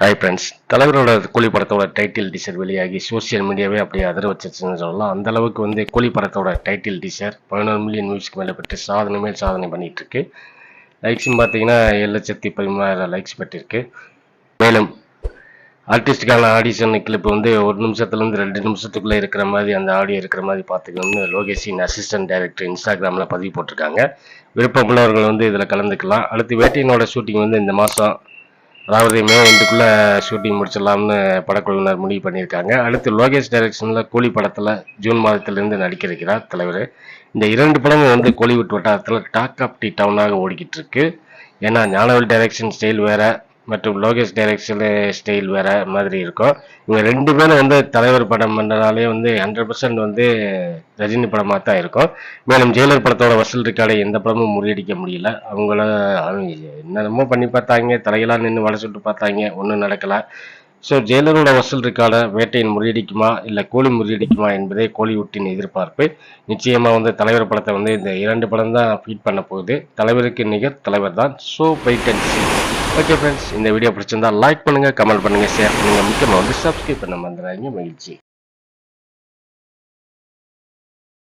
Hi friends தலைவரோட கூலி படத்தோட title teaser வெளியாகி சோஷியல் மீடியாவே அப்படியே அதிர வச்சிருச்சுன்னு சொல்லலாம். அந்த அளவுக்கு வந்து கூலி படத்தோட டைட்டில் டீசர் பதினொரு மில்லியன் வியூஸ்க்கு மேலே பெற்று சாதனை மேல் சாதனை பண்ணிட்டு இருக்கு லைக்ஸ்னு பார்த்தீங்கன்னா ஏழு லட்சத்தி பதிமூணாயிரம் லைக்ஸ் பெற்றிருக்கு. மேலும் ஆர்டிஸ்டுக்கான ஆடிஷன் கிளிப் வந்து ஒரு நிமிஷத்துலேருந்து ரெண்டு நிமிஷத்துக்குள்ளே இருக்கிற மாதிரி அந்த ஆடியோ இருக்கிற மாதிரி பார்த்துக்கணும்னு லோகேஷின் அசிஸ்டன்ட் டைரக்டர் இன்ஸ்டாகிராமில் பதிவு போட்டிருக்காங்க. விருப்பமுள்ளவர்கள் வந்து இதில் கலந்துக்கலாம். அடுத்து வேட்டையினோட ஷூட்டிங் வந்து இந்த மாதம் அதாவது மே ரெண்டுக்குள்ளே ஷூட்டிங் முடிச்சிடலாம்னு படக்குழுவினர் முடிவு பண்ணியிருக்காங்க. அடுத்து லோகேஷ் டைரக்ஷனில் கூலி படத்தில் ஜூன் மாதத்திலிருந்து நடிக்க இருக்கிறார் தலைவர். இந்த இரண்டு படமும் வந்து கோலிவுட் வட்டாரத்தில் டாக் ஆஃப் டி டவுனாக ஓடிக்கிட்டு இருக்கு. ஏன்னா ஞானவேல் டைரக்ஷன் ஸ்டைல் வேற மற்றும் லோகேஷ் டைரக்ஷன் ஸ்டைல் வேற மாதிரி இருக்கும். இவங்க ரெண்டு பேரும் வந்து தலைவர் படம் பண்ணனாலே வந்து ஹண்ட்ரட் பர்சன்ட் வந்து ரஜினி படமாக தான் இருக்கும். மேலும் ஜெயிலர் படத்தோட வசூல் ரெக்கார்டை எந்த படமும் முறியடிக்க முடியல. அவங்கள அவங்க என்னென்னமோ பண்ணி பார்த்தாங்க தலையெல்லாம் நின்று வலை சுட்டு பார்த்தாங்க ஒன்றும் நடக்கல. ஸோ ஜெயிலரோட வசூல் ரெக்கார்டை வேட்டையின் முறியடிக்குமா இல்லை கோலி முறியடிக்குமா என்பதே கோலிவுட்டின் எதிர்பார்ப்பு. நிச்சயமாக வந்து தலைவர் படத்தை வந்து இந்த இரண்டு படம் தான் ஃபீட் பண்ண போகுது. தலைவருக்கு நிகர் தலைவர் தான் so wait and okay friends இந்த வீடியோ பிடிச்சிருந்தா லைக் பண்ணுங்க கமெண்ட் பண்ணுங்கள் ஷேர் பண்ணுங்கள் முக்கியமாக வந்து சப்ஸ்கிரைப் பண்ண மறந்துடாதீங்க. மகிழ்ச்சி.